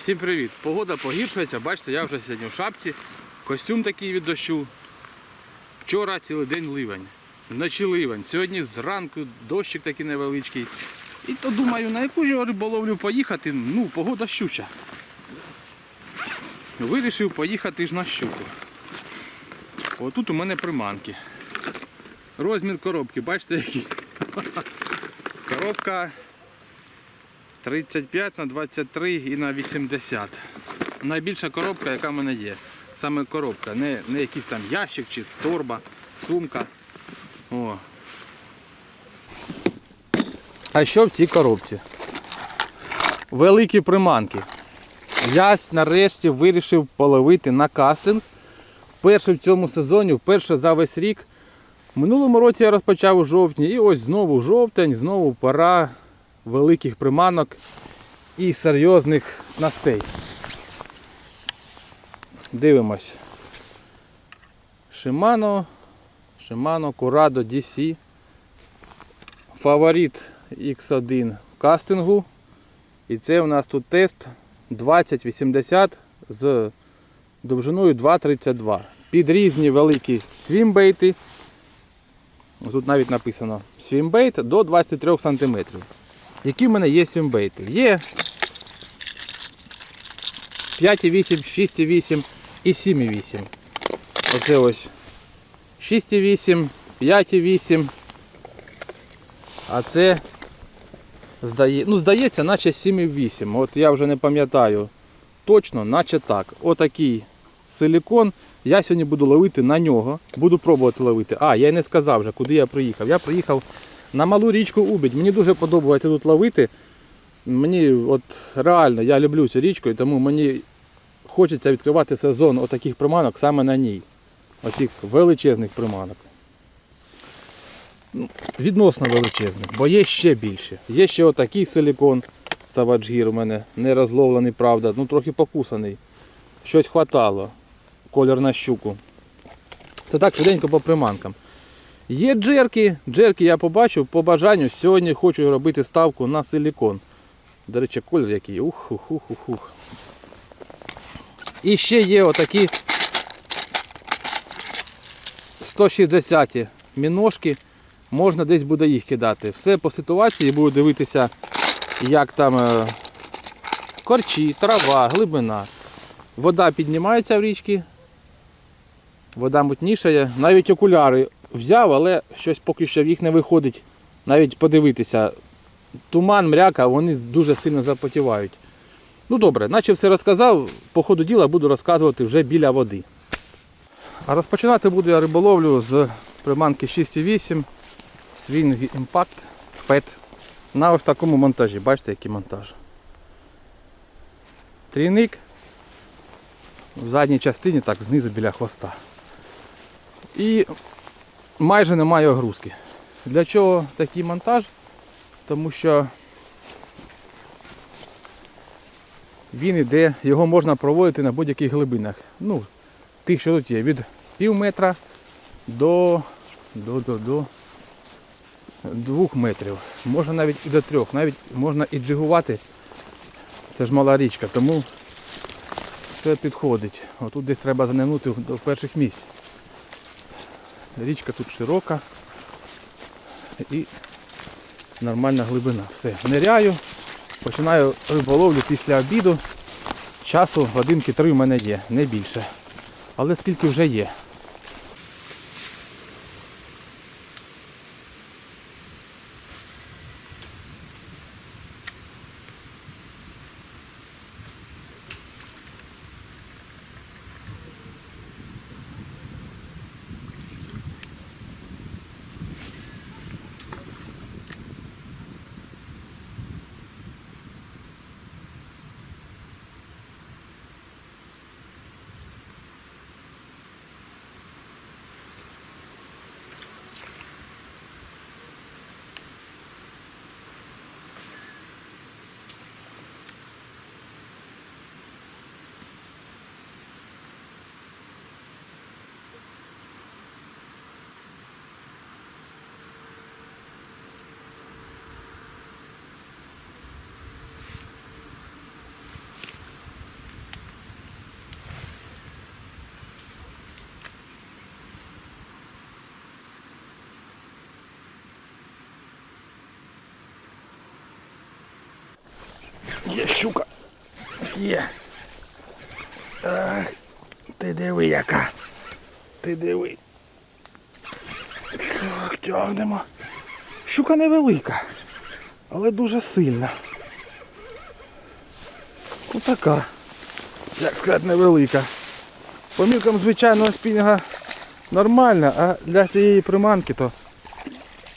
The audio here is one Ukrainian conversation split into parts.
Всім привіт! Погода погіршується, бачите, я вже сьогодні в шапці. Костюм такий від дощу. Вчора цілий день ливень. Вночі ливень. Сьогодні зранку дощик такий невеличкий. І то думаю, на яку ж риболовлю поїхати, ну, погода щуча. Вирішив поїхати ж на щуку. Отут у мене приманки. Розмір коробки, бачите який? Коробка 35 на 23 і на 80. Найбільша коробка, яка в мене є. Саме коробка, не, не якийсь там ящик чи торба, сумка. О. А що в цій коробці? Великі приманки. Я нарешті вирішив половити на кастинг. Перше в цьому сезоні, вперше за весь рік. Минулому році я розпочав у жовтні і ось знову жовтень, знову пора великих приманок і серйозних снастей. Дивимось. Shimano, Shimano Curado DC. Фаворит X1 кастингу. І це у нас тут тест 2080 з довжиною 2,32. Під різні великі свімбейти. Тут навіть написано свімбейт до 23 см. Які в мене є свімбейти? Є 5,8, 6,8 і 7,8. Оце ось 6,8, 5,8. А це здає, ну, здається, наче 7,8. От я вже не пам'ятаю точно, наче так. Отакий силікон. Я сьогодні буду ловити на нього. Буду пробувати ловити. А, я й не сказав вже, куди я приїхав. Я приїхав на малу річку Убідь. Мені дуже подобається тут ловити. Мені от реально я люблю цю річку, і тому мені хочеться відкривати сезон отаких приманок саме на ній. Оцих величезних приманок. Ну, Відносно величезних, бо є ще більше. Є ще отакий силікон Gear у мене не розловлений, правда, ну трохи покусаний. Щось хватало. Колір на щуку. Це так швиденько по приманкам. Є джерки. Джерки я побачив по бажанню. Сьогодні хочу робити ставку на силікон. До речі, колір який. Ух, ух, ух, ух. І ще є отакі 160-ті міножки. Можна десь буде їх кидати. Все по ситуації, буду дивитися, як там е, корчі, трава, глибина. Вода піднімається в річці. Вода мутнішає. Навіть окуляри взяв, але щось поки що в їх не виходить. Навіть подивитися. Туман, мряка, вони дуже сильно запотівають. Ну добре, наче все розказав, по ходу діла буду розказувати вже біля води. А розпочинати буду я риболовлю з приманки 6,8 Swing Impact PET на ось такому монтажі. Бачите, який монтаж. Трійник в задній частині, так, знизу біля хвоста. І майже немає огрузки. Для чого такий монтаж? Тому що він іде, його можна проводити на будь-яких глибинах. Ну, тих, що тут є, від пів метра до, до, до, до двох метрів. Можна навіть і до трьох, навіть можна і джигувати. Це ж мала річка, тому все підходить. Отут десь треба занирнути до перших місць. Річка тут широка і нормальна глибина. Все, ниряю, починаю риболовлю після обіду. Часу годинки три в мене є, не більше. Але скільки вже є. Є щука. Є. Ах, ти диви яка. Ти диви. Так, тягнемо. Щука невелика, але дуже сильна. Отака. Як сказати, невелика. По міркам звичайного спінінга нормальна, а для цієї приманки то,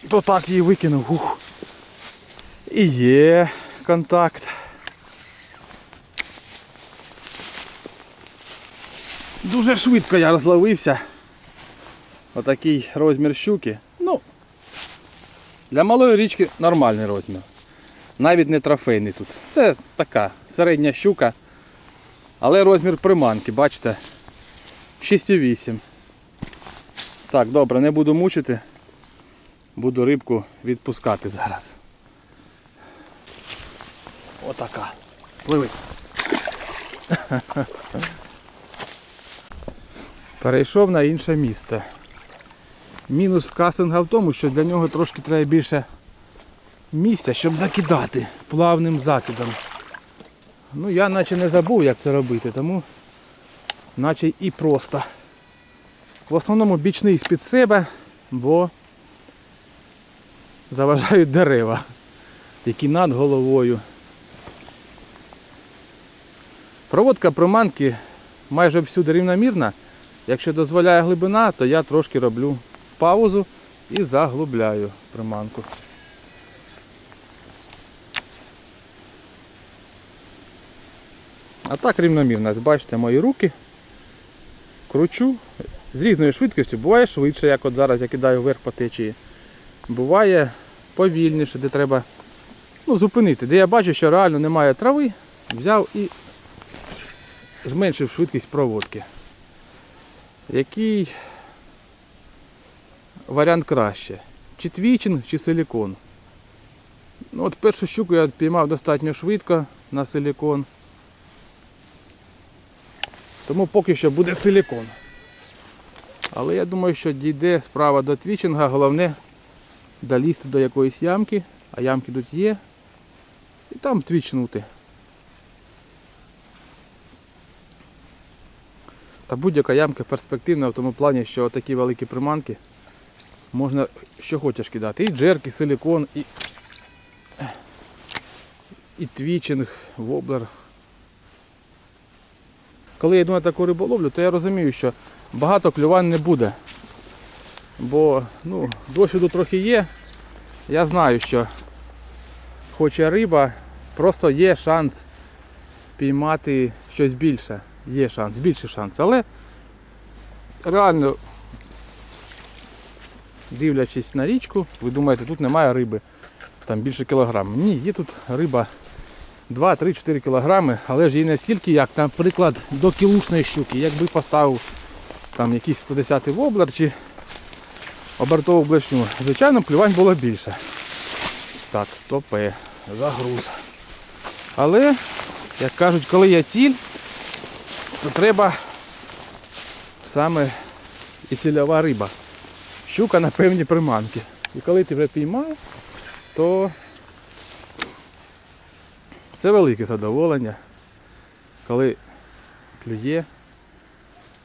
то так її викинув. Ух. І є контакт. Дуже швидко я розловився. Отакий розмір щуки. Ну, для малої річки нормальний розмір. Навіть не трофейний тут. Це така середня щука. Але розмір приманки, бачите? 6,8. Так, добре, не буду мучити. Буду рибку відпускати зараз. Отака. Пливи. Перейшов на інше місце. Мінус кастинга в тому, що для нього трошки треба більше місця, щоб закидати плавним закидом. Ну я наче не забув, як це робити, тому наче і просто. В основному бічний з-під себе, бо заважають дерева, які над головою. Проводка приманки майже всюди рівномірна. Якщо дозволяє глибина, то я трошки роблю паузу і заглубляю приманку. А так рівномірно. Бачите мої руки. Кручу з різною швидкістю. Буває швидше, як от зараз я кидаю вверх по течії. Буває повільніше, де треба ну, зупинити. Де я бачу, що реально немає трави, взяв і зменшив швидкість проводки. Який варіант краще? Чи твічинг, чи силікон? Ну, от першу щуку я піймав достатньо швидко на силікон. Тому поки що буде силікон. Але я думаю, що дійде справа до твічинга, головне долізти до якоїсь ямки, а ямки тут є, і там твічнути. Та будь-яка ямка перспективна в тому плані, що такі великі приманки можна що хочеш кидати. І джерк, і силікон, і, і твічинг, воблер. Коли я йду на таку риболовлю, то я розумію, що багато клювань не буде. Бо ну, досвіду трохи є. Я знаю, що хоче риба, просто є шанс піймати щось більше. Є шанс, більший шанс. Але реально, дивлячись на річку, ви думаєте, тут немає риби, там більше кілограм. Ні, є тут риба 2-3-4 кілограми, але ж її не стільки, як, наприклад, до кілушної щуки. Якби поставив там якийсь 110-й воблер чи обертову блешню, звичайно, плювань було більше. Так, стопе, загруз. Але, як кажуть, коли є ціль, то треба саме і цільова риба. Щука на певні приманки. І коли ти вже піймав, то це велике задоволення, коли клює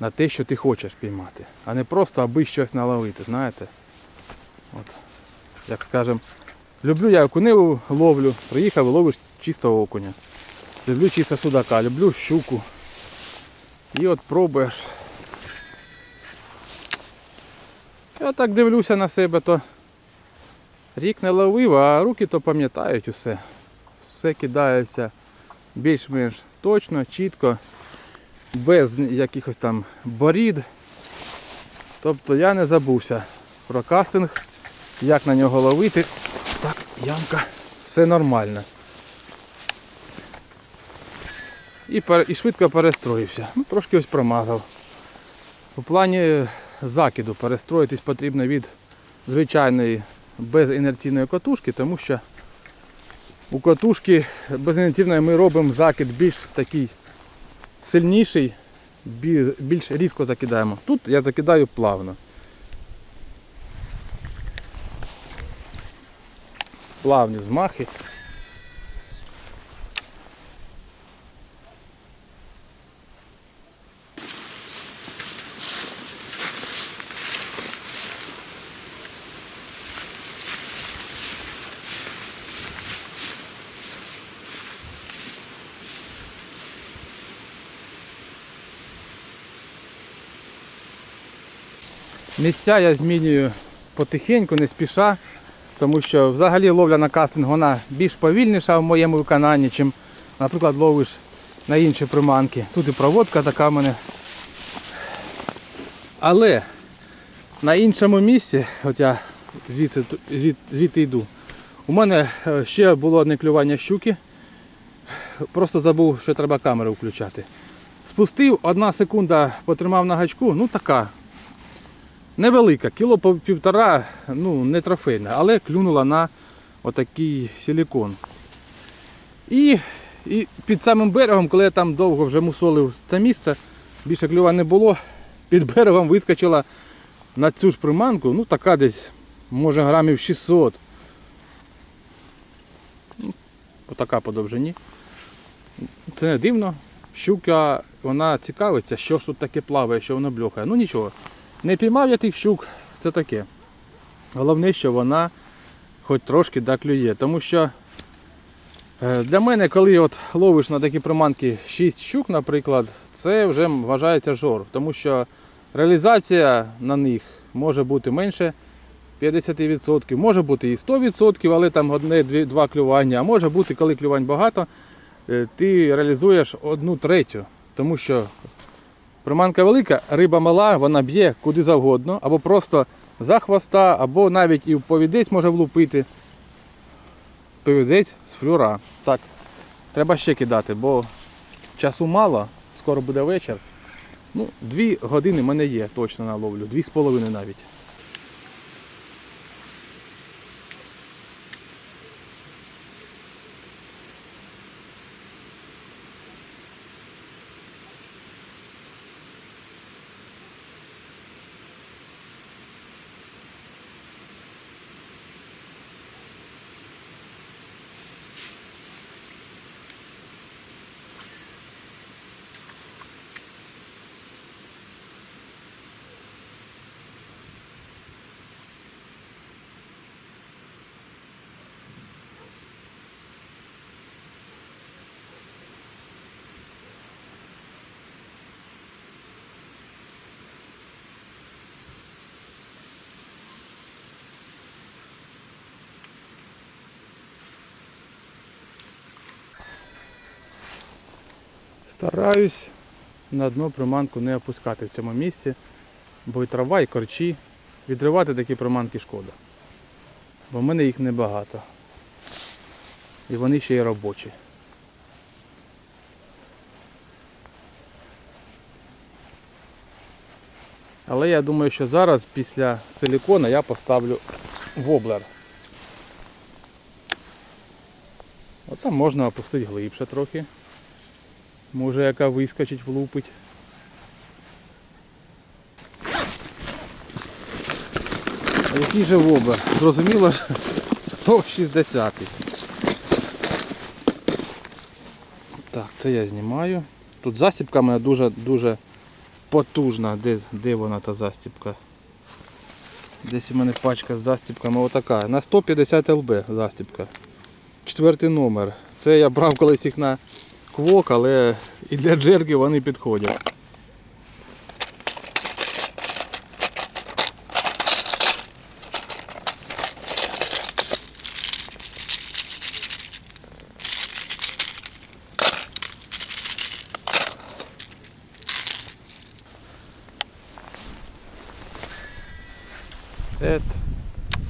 на те, що ти хочеш піймати, а не просто аби щось наловити, знаєте. От. Як скажем, люблю я окуневу ловлю, приїхав і ловиш чистого окуня. Люблю чисто судака, люблю щуку. І от пробуєш. Я так дивлюся на себе, то рік не ловив, а руки то пам'ятають усе. Все кидається більш-менш точно, чітко, без якихось там борід. Тобто я не забувся про кастинг, як на нього ловити. Так, ямка, все нормально. І, і швидко перестроївся. Ну, трошки ось промазав. У плані закиду перестроїтись потрібно від звичайної безінерційної катушки, тому що у катушки безінерційної ми робимо закид більш такий сильніший, бі- більш різко закидаємо. Тут я закидаю плавно. Плавні взмахи. Місця я змінюю потихеньку, не спіша, тому що взагалі ловля на кастинг вона більш повільніша в моєму виконанні, чим, наприклад, ловиш на інші приманки. Тут і проводка така в мене. Але на іншому місці, от я звідси, звід, звідти йду, у мене е, ще було одне клювання щуки. Просто забув, що треба камеру включати. Спустив, одна секунда потримав на гачку, ну така. Невелика, кіло по півтора, ну не трофейна, але клюнула на отакий силікон. І, і під самим берегом, коли я там довго вже мусолив це місце, більше клюва не було, під берегом вискочила на цю ж приманку, ну така десь, може грамів 600. Ну, Отака по довжині. Це не дивно. Щука, вона цікавиться, що ж тут таке плаває, що воно бльохає. Ну нічого. Не піймав я тих щук, це таке. Головне, що вона хоч трошки да клює. Тому що е, для мене, коли от ловиш на такі приманки 6 щук, наприклад, це вже вважається жор. Тому що реалізація на них може бути менше 50%, може бути і 100%, але там одне-два клювання, а може бути, коли клювань багато, е, ти реалізуєш одну третю. Тому що приманка велика, риба мала, вона б'є куди завгодно, або просто за хвоста, або навіть і в повідець може влупити. Повідець з флюра. Так, треба ще кидати, бо часу мало, скоро буде вечір. Ну, дві години в мене є точно на ловлю, дві з половиною навіть. Стараюсь на дно приманку не опускати в цьому місці, бо і трава, і корчі. Відривати такі приманки шкода. Бо в мене їх небагато. І вони ще й робочі. Але я думаю, що зараз після силікона я поставлю воблер. От там можна опустити глибше трохи. Може яка вискочить, влупить. А який же воблер? Зрозуміло ж 160. Так, це я знімаю. Тут застібка в мене дуже дуже потужна. Де, де вона та застібка? Десь у мене пачка з застібками отака. На 150 ЛБ застібка. Четвертий номер. Це я брав колись їх на квок, але і для джерки вони підходять. Ет,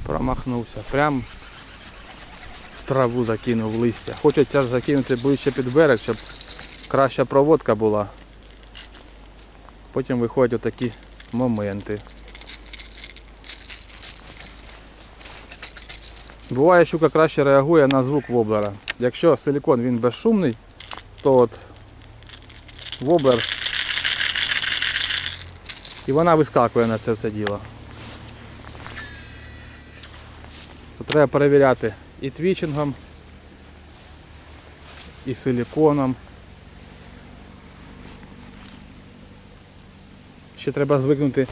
промахнувся. Прям в траву закинув листя. Хочеться ж закинути ближче під берег, щоб краща проводка була. Потім виходять отакі моменти. Буває, щука краще реагує на звук воблера. Якщо силікон він безшумний, то от воблер і вона вискакує на це все діло. То треба перевіряти і твічингом, і силіконом. Ще треба звикнути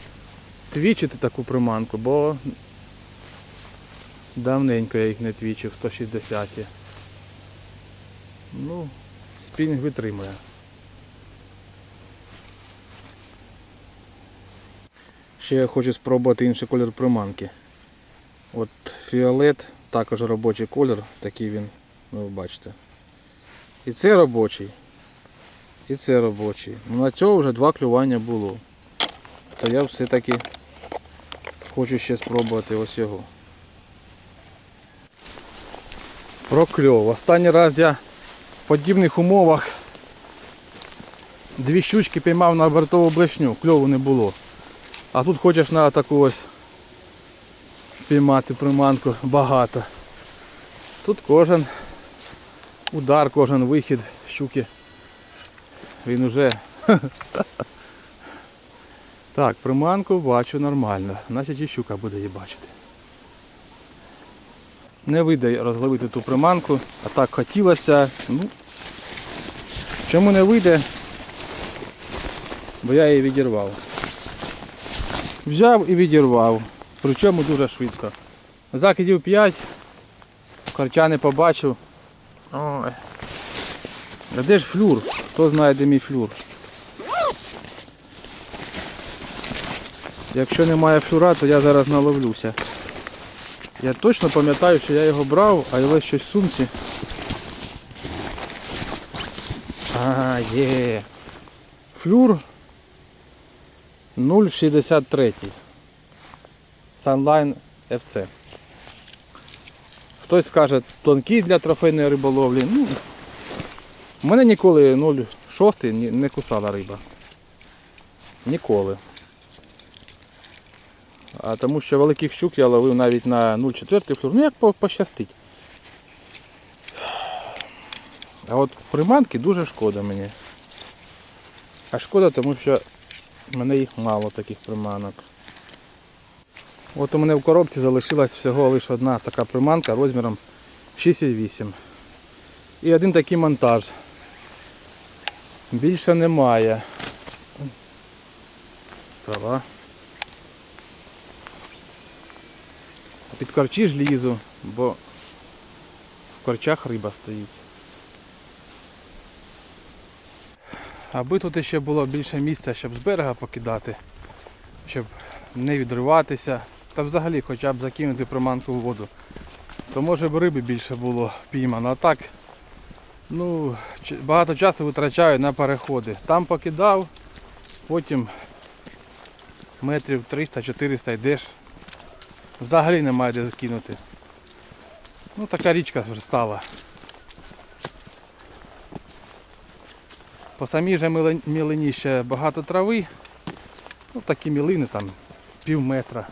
твічити таку приманку, бо давненько я їх не твічив, 160. Ну, спінінг витримує. Ще я хочу спробувати інший колір приманки. От фіолет, також робочий колір, такий він, ну ви бачите. І це робочий. І це робочий. Ну, на цього вже два клювання було. То я все-таки хочу ще спробувати ось його. Про кльов. Останній раз я в подібних умовах дві щучки піймав на обертову блешню, кльову не було. А тут хочеш на таку ось піймати приманку багато. Тут кожен удар, кожен вихід щуки. Він уже. Так, приманку бачу нормально. Значить і щука буде її бачити. Не вийде розловити ту приманку, а так хотілося. Ну, чому не вийде? Бо я її відірвав. Взяв і відірвав. Причому дуже швидко. Закидів 5, корча не побачив. Ой. А де ж флюр? Хто знає, де мій флюр? Якщо немає флюра, то я зараз наловлюся. Я точно пам'ятаю, що я його брав, а але щось в сумці. А, є. Флюр 0,63. Sunline FC. Хтось скаже тонкий для трофейної риболовлі. Ну, у мене ніколи 0,6 не кусала риба. Ніколи. А тому що великих щук я ловив навіть на 0,4 флюр. Ну як пощастить. А от приманки дуже шкода мені. А шкода, тому що в мене їх мало таких приманок. От у мене в коробці залишилась всього лише одна така приманка розміром 6,8. І один такий монтаж. Більше немає. Трава. Під корчі ж лізу, бо в корчах риба стоїть. Аби тут ще було більше місця, щоб з берега покидати, щоб не відриватися, та взагалі хоча б закинути приманку в воду, то може б риби більше було піймано. А так ну, багато часу витрачаю на переходи. Там покидав, потім метрів 300-400 йдеш. Взагалі немає де закинути. Ну така річка стала. По самій же мілині ще багато трави. Ну такі мілини там пів метра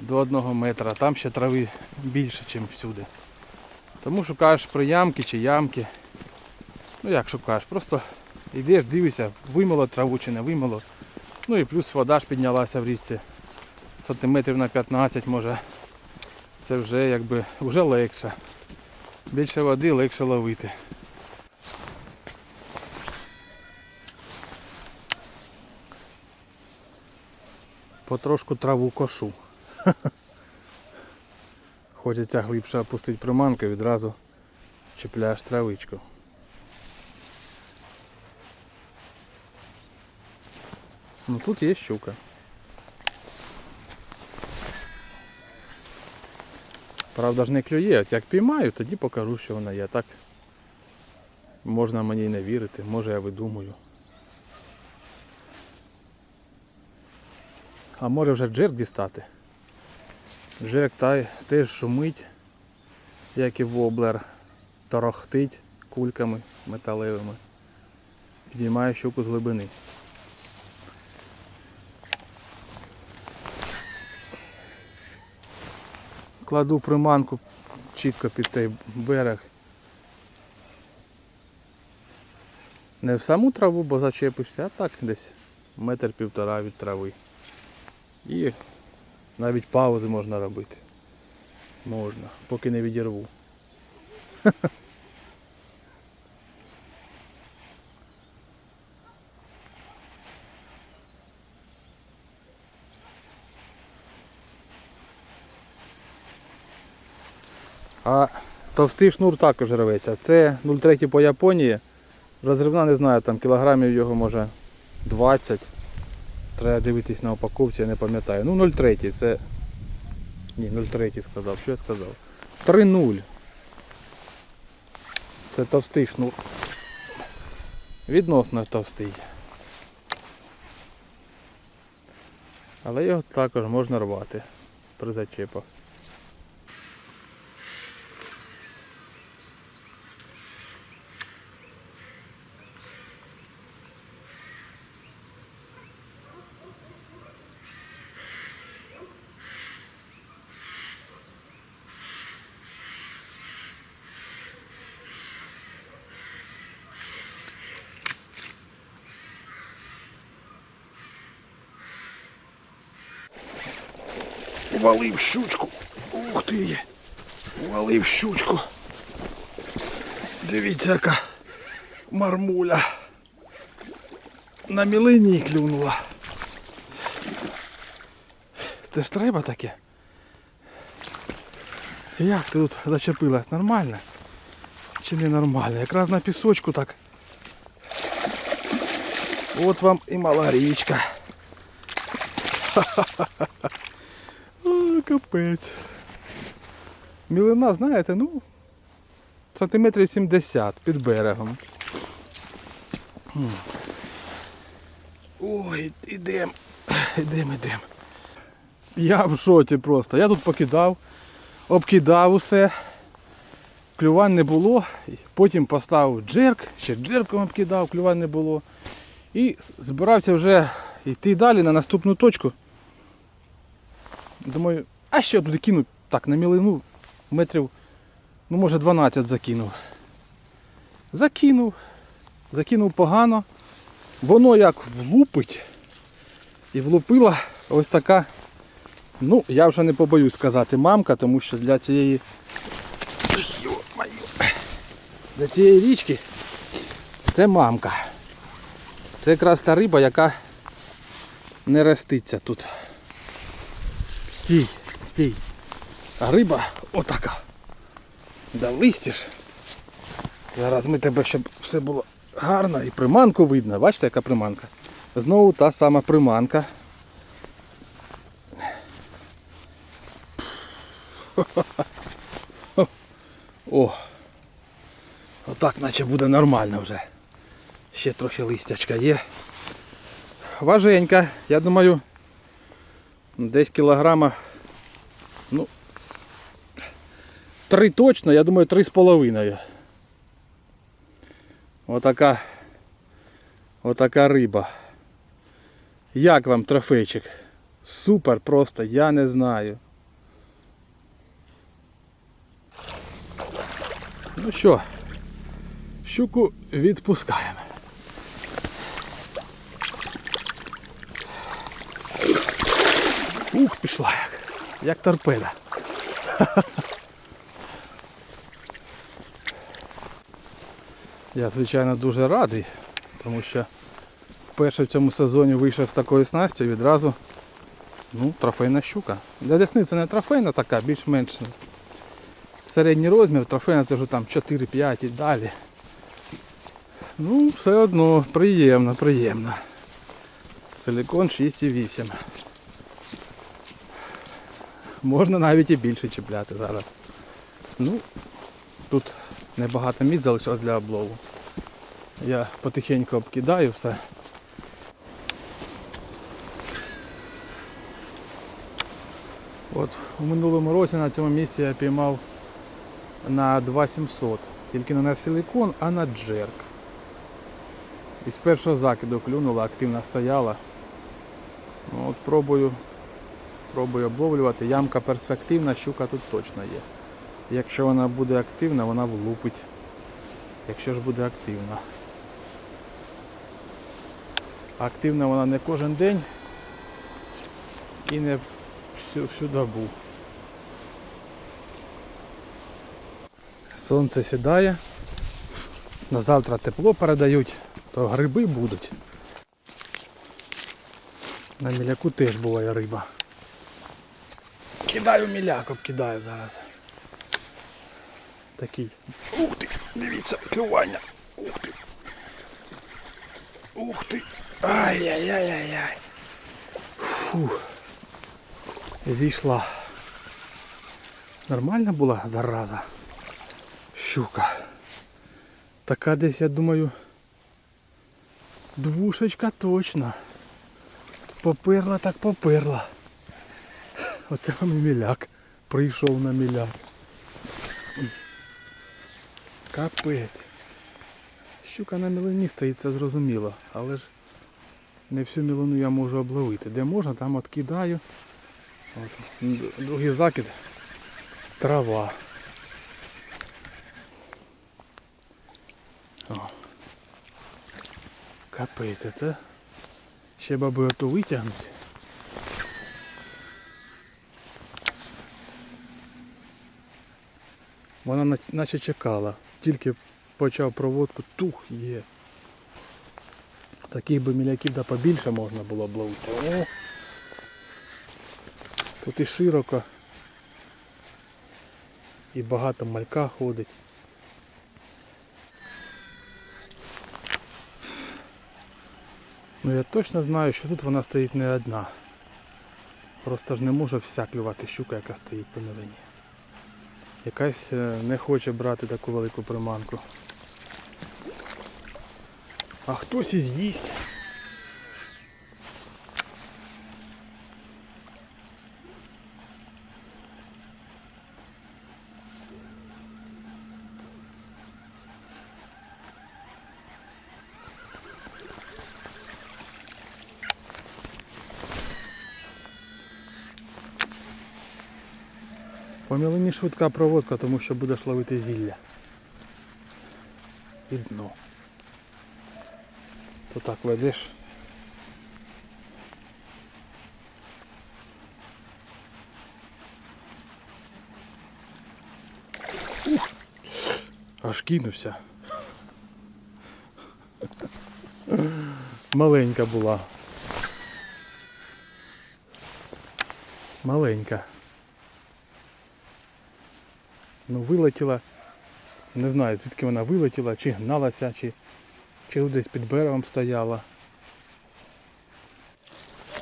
до одного метра. Там ще трави більше, ніж всюди. Тому шукаєш приямки чи ямки. Ну як шукаєш, просто йдеш, дивишся, вимило траву чи не вимило. Ну і плюс вода ж піднялася в річці. Сантиметрів на 15 може. Це вже якби вже легше. Більше води легше ловити. Потрошку траву кошу. Хочеться глибше опустити приманку, відразу чіпляєш травичку. Ну тут є щука. Правда ж не клює, от як піймаю, тоді покажу, що вона є. Так можна мені не вірити, може я видумую. А може вже джерк дістати. Джерк та, теж шумить, як і воблер, торохтить кульками металевими. Підіймає щуку з глибини. Кладу приманку чітко під той берег. Не в саму траву, бо зачепишся, а так десь метр півтора від трави. І навіть паузи можна робити. Можна, поки не відірву. А товстий шнур також рветься. Це 0,3 по Японії. Розривна не знаю, там кілограмів його може 20. Треба дивитись на упаковці, я не пам'ятаю. Ну 0,3 це. Ні, 0,3 сказав. Що я сказав? 3,0. Це товстий шнур. Відносно товстий. Але його також можна рвати при зачепах. Увалив щучку. Ух ти. Увалив щучку. Дивіться, яка мармуля. На мілині клюнула. Це ж треба таке. Як ти тут зачепилась? Нормально? Чи не нормально? Якраз на пісочку так. От вам і мала річка. О, капець. Мілина, знаєте, ну, сантиметрів 70 під берегом. Ой, ідем, ідем, ідем. Я в шоці просто. Я тут покидав, обкидав усе. Клювань не було. Потім поставив джерк, ще джерком обкидав, клювань не було. І збирався вже йти далі на наступну точку. Думаю, а ще туди кину так на мілину метрів, ну може 12 закинув. Закинув, закинув погано. Воно як влупить. І влупила ось така, ну, я вже не побоюсь сказати мамка, тому що для цієї. Для цієї річки це мамка. Це якраз та риба, яка не роститься тут. Стій, стій. А риба отака. Да листиш. Зараз ми тебе, щоб все було гарно і приманку видно. Бачите, яка приманка? Знову та сама приманка. О! Отак наче буде нормально вже. Ще трохи листячка є. Важенька, я думаю, десь кілограма, ну, три точно, я думаю, три з половиною. Отака, отака риба. Як вам трофейчик? Супер просто, я не знаю. Ну що, щуку відпускаємо. Ух, пішла як. Як торпеда. Я, звичайно, дуже радий, тому що вперше в цьому сезоні вийшов з такою снастю і відразу ну, трофейна щука. Для десни це не трофейна така, більш-менш середній розмір, трофейна це вже там 4-5 і далі. Ну, все одно приємно, приємно. Силикон 6,8. Можна навіть і більше чіпляти зараз. Ну, тут небагато місць залишилось для облову. Я потихеньку обкидаю все. От у минулому році на цьому місці я піймав на 2700. Тільки не на силикон, а на джерк. І з першого закиду клюнула, активно стояла. От пробую, пробую обловлювати. Ямка перспективна, щука тут точно є. Якщо вона буде активна, вона влупить. Якщо ж буде активна. Активна вона не кожен день і не всю, всю добу. Сонце сідає. На завтра тепло передають, то гриби будуть. На міляку теж буває риба. Кидаю міляк, обкидаю зараз. Такий. Ух ти! Дивіться, клювання. Ух ти. Ух ти. Ай-яй-яй-яй-яй. Фу. Зійшла. Нормальна була зараза. Щука. Така десь, я думаю, двушечка точно. Поперла так поперла. Оце вам міляк. Прийшов на міляк. Капець. Щука на мілині стоїть, це зрозуміло, але ж не всю мілину я можу обловити. Де можна, там откидаю. От. Другий закид. Трава. О. Капець, це ще баби ото витягнуть. Вона наче чекала. Тільки почав проводку, тух є. Таких би міляків да побільше можна було б ловити. О! Тут і широко. І багато малька ходить. Ну я точно знаю, що тут вона стоїть не одна. Просто ж не може вся клювати щука, яка стоїть по мілині. Якась е, не хоче брати таку велику приманку. А хтось і з'їсть. По мілині швидка проводка, тому що будеш ловити зілля. І дно. То так ведеш. Аж кинувся. Маленька була. Маленька. Ну вилетіла. Не знаю, звідки вона вилетіла, чи гналася, чи, чи десь під берегом стояла.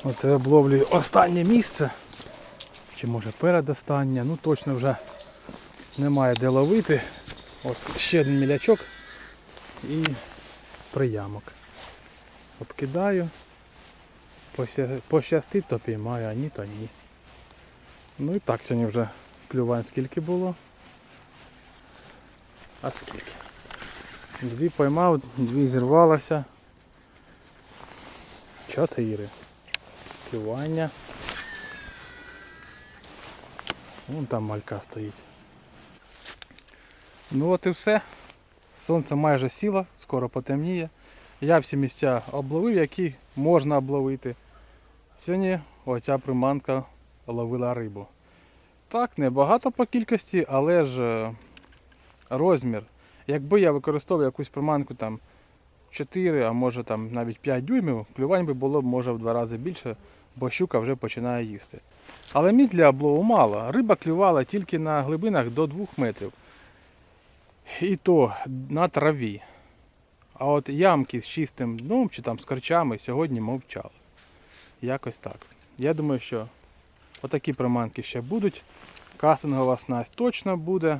Оце обловлюю останнє місце. Чи може передостаннє, ну точно вже немає де ловити. От ще один мілячок і приямок. Обкидаю. Пощастить, то піймаю, а ні, то ні. Ну і так сьогодні вже клювань скільки було. А скільки? Дві поймав, дві зірвалося. Чотири. Клювання. Вон там малька стоїть. Ну от і все. Сонце майже сіло, скоро потемніє. Я всі місця обловив, які можна обловити. Сьогодні оця приманка ловила рибу. Так, небагато по кількості, але ж е, розмір. Якби я використовував якусь приманку там 4, а може там навіть 5 дюймів, клювань би було може в два рази більше, бо щука вже починає їсти. Але мід для облову мало. Риба клювала тільки на глибинах до 2 метрів. І то на траві. А от ямки з чистим дном чи там з корчами сьогодні мовчали. Якось так. Я думаю, що отакі приманки ще будуть. Кастингова снасть точно буде.